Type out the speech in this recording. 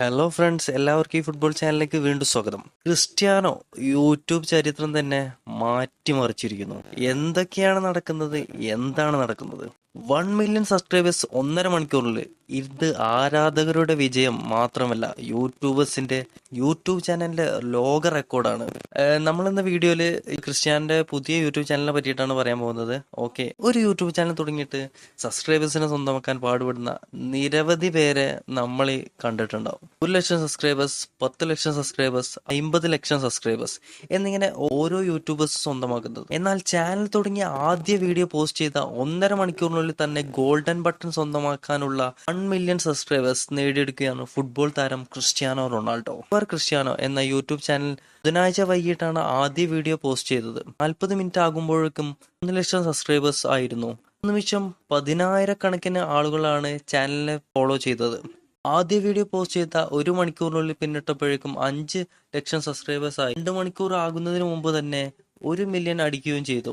Hello friends എല്ലാവർക്കും ഈ football ചാനലിലേക്ക് വീണ്ടും സ്വാഗതം. ക്രിസ്ത്യാനോ യൂട്യൂബ് ചരിത്രം തന്നെ മാറ്റിമറിച്ചിരിക്കുന്നു. എന്തൊക്കെയാണ് നടക്കുന്നത്? എന്താണ് നടക്കുന്നത്? വൺ മില്യൺ സബ്സ്ക്രൈബേഴ്സ് ഒന്നര മണിക്കൂറിൽ ഇത് ആരാധകരുടെ വിജയം മാത്രമല്ല യൂട്യൂബേഴ്സിന്റെ യൂട്യൂബ് ചാനലിന്റെ ലോക റെക്കോർഡാണ് നമ്മൾ ഇന്ന് വീഡിയോയിൽ ക്രിസ്ത്യാന്റെ പുതിയ യൂട്യൂബ് ചാനലിനെ പറ്റിയിട്ടാണ് പറയാൻ പോകുന്നത്. ഓക്കെ ഒരു യൂട്യൂബ് ചാനൽ തുടങ്ങിയിട്ട് സബ്സ്ക്രൈബേഴ്സിനെ സ്വന്തമാക്കാൻ പാടുപെടുന്ന നിരവധി പേരെ നമ്മൾ കണ്ടിട്ടുണ്ടാവും. ഒരു ലക്ഷം സബ്സ്ക്രൈബേഴ്സ് പത്ത് ലക്ഷം സബ്സ്ക്രൈബേഴ്സ് അമ്പത് ലക്ഷം സബ്സ്ക്രൈബേഴ്സ് എന്നിങ്ങനെ ഓരോ യൂട്യൂബേഴ്സ് സ്വന്തമാക്കുന്നത്. എന്നാൽ ചാനൽ തുടങ്ങിയ ആദ്യ വീഡിയോ പോസ്റ്റ് ചെയ്ത ഒന്നര മണിക്കൂറിനുള്ളിൽ തന്നെ ഗോൾഡൻ ബട്ടൺ സ്വന്തമാക്കാനുള്ള വൺ മില്യൺ സബ്സ്ക്രൈബേഴ്സ് നേടിയെടുക്കുകയാണ് ഫുട്ബോൾ താരം ക്രിസ്ത്യാനോ റൊണാൾഡോ. ഇവർ ക്രിസ്ത്യാനോ എന്ന യൂട്യൂബ് ചാനൽ ബുധനാഴ്ച വൈകിട്ടാണ് ആദ്യ വീഡിയോ പോസ്റ്റ് ചെയ്തത്. നാൽപ്പത് മിനിറ്റ് ആകുമ്പോഴേക്കും ഒന്ന് ലക്ഷം സബ്സ്ക്രൈബേഴ്സ് ആയിരുന്നു. നിമിഷം പതിനായിരക്കണക്കിന് ആളുകളാണ് ചാനലിനെ ഫോളോ ചെയ്തത്. ആദ്യ വീഡിയോ പോസ്റ്റ് ചെയ്ത ഒരു മണിക്കൂറിനുള്ളിൽ പിന്നിട്ടപ്പോഴേക്കും അഞ്ച് ലക്ഷം സബ്സ്ക്രൈബേഴ്സായി രണ്ട് മണിക്കൂർ ആകുന്നതിന് മുമ്പ് തന്നെ ഒരു മില്യൺ അടിക്കുകയും ചെയ്തു.